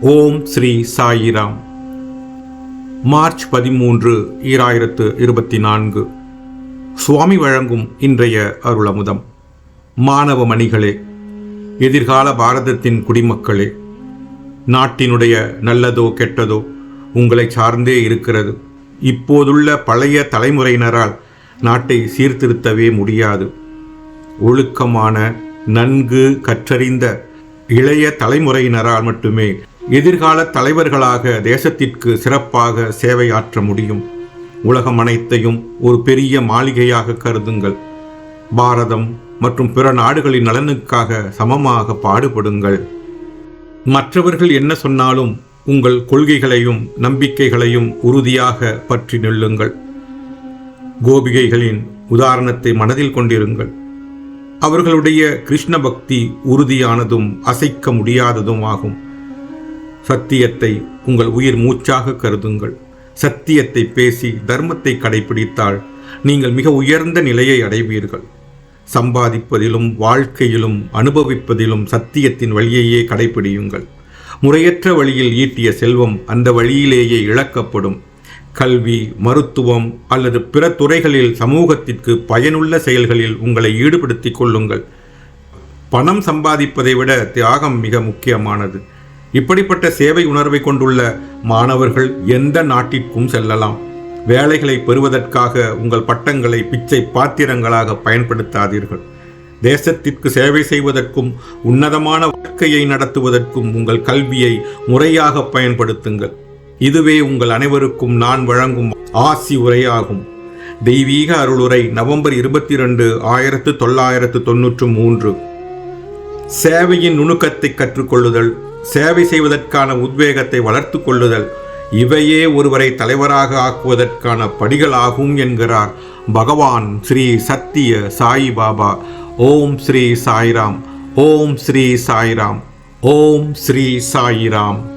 ஓம் Sri Sairam. March பதிமூன்று ஈராயிரத்து இருபத்தி நான்கு சுவாமி வழங்கும் இன்றைய அருளமுதம். மாணவ மணிகளே எதிர்கால பாரதத்தின் குடிமக்களே நாட்டினுடைய நல்லதோ கெட்டதோ உங்களை சார்ந்தே இருக்கிறது. இப்போதுள்ள பழைய தலைமுறையினரால் நாட்டை சீர்திருத்தவே முடியாது. ஒழுக்கமான நன்கு கற்றறிந்த இளைய தலைமுறையினரால் மட்டுமே எதிர்கால தலைவர்களாக தேசத்திற்கு சிறப்பாக சேவையாற்ற முடியும். உலகம் அனைத்தையும் ஒரு பெரிய மாளிகையாக கருதுங்கள். பாரதம் மற்றும் பிற நாடுகளின் நலனுக்காக சமமாக பாடுபடுங்கள். மற்றவர்கள் என்ன சொன்னாலும் உங்கள் கொள்கைகளையும் நம்பிக்கைகளையும் உறுதியாக பற்றி நில்லுங்கள். கோபிகைகளின் உதாரணத்தை மனதில் கொண்டிருங்கள். அவர்களுடைய கிருஷ்ண பக்தி உறுதியானதும் அசைக்க முடியாததும் ஆகும். சத்தியத்தை உங்கள் உயிர் மூச்சாக கருதுங்கள். சத்தியத்தை பேசி தர்மத்தை கடைபிடித்தால் நீங்கள் மிக உயர்ந்த நிலையை அடைவீர்கள். சம்பாதிப்பதிலும் வாழ்க்கையிலும் அனுபவிப்பதிலும் சத்தியத்தின் வழியையே கடைபிடியுங்கள். முறையற்ற வழியில் ஈட்டிய செல்வம் அந்த வழியிலேயே இழக்கப்படும். கல்வி மருத்துவம் அல்லது பிற துறைகளில் சமூகத்திற்கு பயனுள்ள செயல்களில் உங்களை ஈடுபடுத்திக் கொள்ளுங்கள். பணம் சம்பாதிப்பதை விட தியாகம் மிக முக்கியமானது. இப்படிப்பட்ட சேவை உணர்வை கொண்டுள்ள மாணவர்கள் எந்த நாட்டிற்கும் செல்லலாம். வேலைகளை பெறுவதற்காக உங்கள் பட்டங்களை பிச்சை பாத்திரங்களாக பயன்படுத்தாதீர்கள். தேசத்திற்கு சேவை செய்வதற்கும் உன்னதமான வாழ்க்கையை நடத்துவதற்கும் உங்கள் கல்வியை முறையாக பயன்படுத்துங்கள். இதுவே உங்கள் அனைவருக்கும் நான் வழங்கும் ஆசி உரையாகும். தெய்வீக அருளுரை நவம்பர் இருபத்தி ரெண்டு ஆயிரத்து தொள்ளாயிரத்து தொன்னூற்று மூன்று. சேவையின் நுணுக்கத்தை கற்றுக்கொள்ளுதல் சேவை செய்வதற்கான உத்வேகத்தை வளர்த்து கொள்ளுதல். இவையே ஒருவரை தலைவராக ஆக்குவதற்கான படிகளாகும் என்கிறார் பகவான் ஸ்ரீ சத்திய சாய் பாபா. ஓம் ஸ்ரீ சாய்ராம். ஓம் ஸ்ரீ சாய்ராம். ஓம் ஸ்ரீ சாய்ராம்.